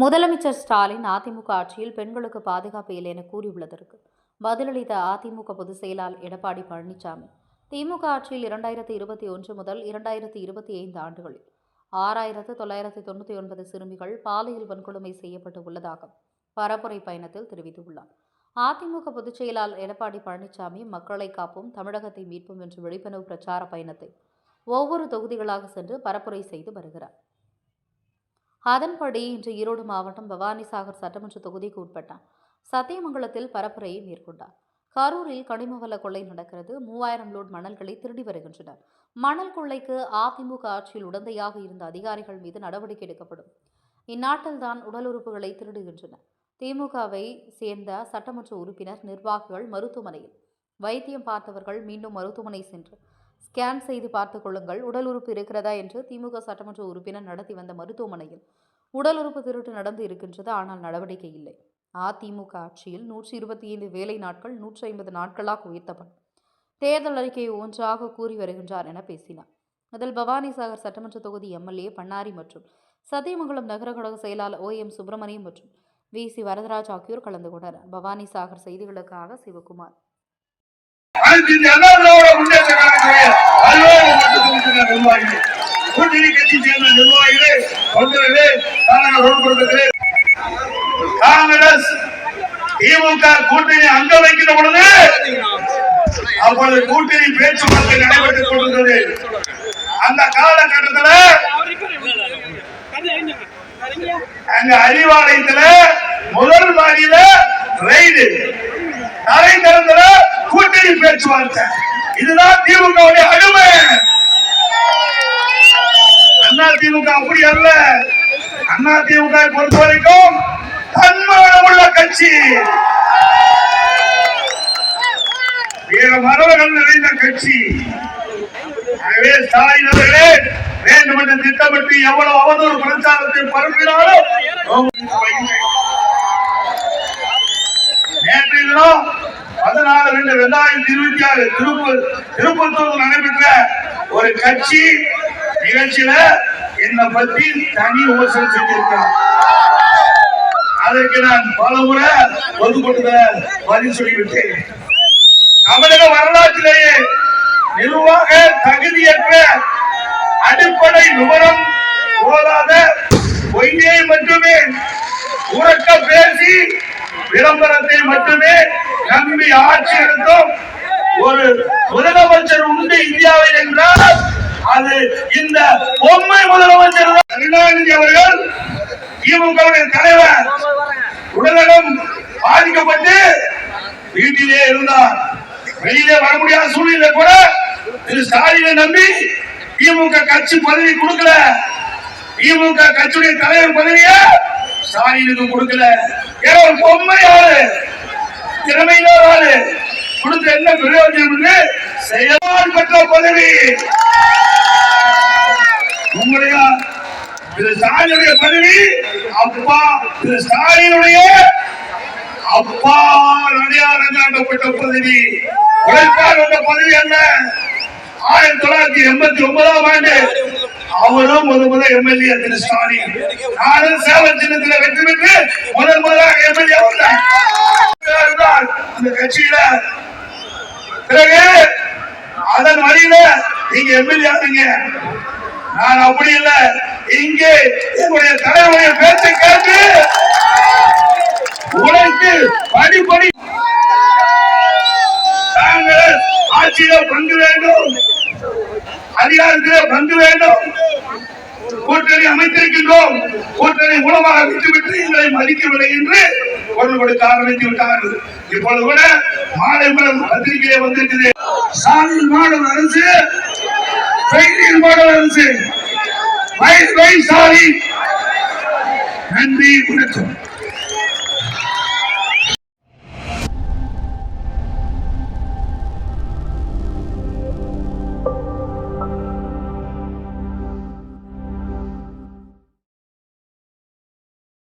முதலமைச்சர் ஸ்டாலின் அதிமுக ஆட்சியில் பெண்களுக்கு பாதுகாப்பு இல்லை என கூறியுள்ளதற்கு பதிலளித்த அதிமுக பொதுச் செயலாளர் எடப்பாடி பழனிசாமி திமுக ஆட்சியில் இரண்டாயிரத்தி இருபத்தி ஒன்று முதல் இரண்டாயிரத்தி இருபத்தி ஐந்து ஆண்டுகளில் ஆறாயிரத்து தொள்ளாயிரத்து தொண்ணூற்றி ஒன்பது சிறுமிகள் பாலியல் வன்கொடுமை செய்யப்பட்டு உள்ளதாக பரப்புரை பயணத்தில் தெரிவித்துள்ளார். அதிமுக பொதுச் செயலாளர் எடப்பாடி பழனிசாமி மக்களை காப்போம் தமிழகத்தை மீட்போம் என்ற விழிப்புணர்வு பிரச்சார பயணத்தை ஒவ்வொரு தொகுதிகளாக சென்று பரப்புரை செய்து வருகிறார். அதன்படி இன்று ஈரோடு மாவட்டம் பவானிசாகர் சட்டமன்ற தொகுதிக்கு உட்பட்ட சத்தியமங்கலத்தில் பரப்புரையை மேற்கொண்டார். கரூரில் கனிமவள கொள்ளை நடக்கிறது. மூவாயிரம் லோட் மணல்களை திருடி வருகின்றனர். மணல் கொள்ளைக்கு அதிமுக ஆட்சியில் உடந்தையாக இருந்த அதிகாரிகள் மீது நடவடிக்கை எடுக்கப்படும். இந்நாட்டில்தான் உடல் உறுப்புகளை திருடுகின்றனர் திமுகவை சேர்ந்த சட்டமன்ற உறுப்பினர் நிர்வாகிகள் மருத்துவமனையில் வைத்தியம் பார்த்தவர்கள் மீண்டும் மருத்துவமனை சென்று ஸ்கேன் செய்து பார்த்துக் கொள்ளுங்கள். உடல் உறுப்பு இருக்கிறதா என்று திமுக சட்டமன்ற உறுப்பினர் நடத்தி வந்த மருத்துவமனையில் உடல் உறுப்பு திருட்டு நடந்து இருக்கின்றது. ஆனால் நடவடிக்கை இல்லை. அதிமுக ஆட்சியில் நூற்றி இருபத்தி ஐந்து வேலை நாட்கள் நூற்றி ஐம்பது நாட்களாக உயர்த்தப்படும் தேர்தல் அறிக்கையை ஒன்றாக கூறி வருகின்றார் என பேசினார். அதில் பவானிசாகர் சட்டமன்ற தொகுதி எம்எல்ஏ பண்ணாரி மற்றும் சத்தியமங்கலம் நகர கழக செயலாளர் ஓ. எம். சுப்பிரமணியம் மற்றும் வி. சி. வரதராஜ் ஆகியோர் கலந்து கொண்டனர். பவானிசாகர் செய்திகளுக்காக சிவகுமார். அனைத்து நிர்வாகிகள் கூட்டணி கட்சி சேர்ந்த தொண்டர்களே நாங்கள் ரோடு காங்கிரஸ் திமுக கூட்டணி அங்க வைக்கிற பொழுது அப்பொழுது கூட்டணி பேச்சுவார்த்தை நடைபெற்றுக் கொண்டிருந்தது. அந்த காலகட்டத்தில் அங்க அறிவாலயத்துல முதல் மாடியில ரைடு தரை திறந்தல கூட்டணி பேச்சுவார்த்தை. இதுதான் திமுக அடுமை. அதிமுக அப்படி அல்ல. அண்ணா திமுக பொறுத்த வரைக்கும் தன்மானம் உள்ள கட்சி. வீர மரபுகள் நிறைந்த கட்சி. ஆகவே ஸ்டாலின் அவர்களே வேண்டும் என்று திட்டமிட்டு எவ்வளவு அவதூறு பிரச்சாரத்தை பரப்பினாலும் நேற்றைய தினம் பதினாலு ரெண்டு ரெண்டாயிரத்தி இருபத்தி ஆறு திருப்பூர் திருப்பத்தூர் நடைபெற்ற ஒரு கட்சி நிகழ்ச்சியில என்னை பத்தி தனி விமர்சனம் செஞ்சிருக்கிறார் அதற்கு நான் பல முறை ஒதுக்கொண்டு பதில் சொல்லிவிட்டேன். தமிழக வரலாற்றிலேயே நிர்வாக தகுதியற்ற அடிப்படை விவரம் போதாத பொய்யை மட்டுமே உறக்க பேசி விளம்பரத்தை மட்டுமே நம்பி ஆட்சி எடுத்தோம் ஒரு முதலமைச்சர் உண்டு இந்தியாவில் அது இந்த பொம்மை முதலமைச்சர் கருணாநிதி அவர்கள் திமுகவுடைய தலைவர் உடல்நலம் பாதிக்கப்பட்டு வீட்டிலே இருந்தார். வெளியிலே வர முடியாத சூழ்நிலை கூட திரு ஸ்டாலினை நம்பி திமுக கட்சி பதவி கொடுக்கல. திமுக கட்சியுடைய தலைவர் பதவிய ஸ்டாலினுக்கு கொடுக்கல. ஏன்னா ஒரு பொம்மை ஆளு திறமையில ஆளு கொடுத்த என்ன பிரயோஜனம் இல்லை? பெற்ற பதவி. உங்களுடைய திரு ஸ்டாலினுடைய பதவி அப்பா திரு ஸ்டாலினுடைய அப்பா அடையாளம் காட்டப்பட்ட பதவி. உழைப்பார் என்ற பதவி அல்ல ஆயிரத்தி தொள்ளாயிரத்தி எண்பத்தி ஒன்பதாம் ஆண்டு அவரும் முதல் முதல் எம்எல்ஏ திரு ஸ்டாலின். நானும் சேவல் சின்னத்தில் வெற்றி பெற்று முதல் முதலாக எம்எல்ஏ வந்தார் இருந்தார் அந்த கட்சியில பிறகு அதன் வழியில நீங்க எம்எல்ஏ ஆனீங்க. நான் அப்படி இல்ல. இங்கே என்னுடைய தலைவருடைய பேச்சை கேட்டு உழைத்து படிப்படி நாங்கள் ஆட்சியில பங்கு வேண்டும். அதிகாரத்திலே பங்கு வேண்டும். கூட்டணி அமைத்திருக்கின்றோம். கூட்டணி மூலமாக விட்டுவிட்டு எங்களை மதிக்கவில்லை என்று பொருள் கொடுக்க ஆரம்பித்து விட்டார்கள். இப்பொழுது கூட மாலை மலர் பத்திரிகையிலே வந்திருக்கிறது சாலில் மாடல் அரசு பெயிலில் மாடல் அரசு வை நன்றி வணக்கம்.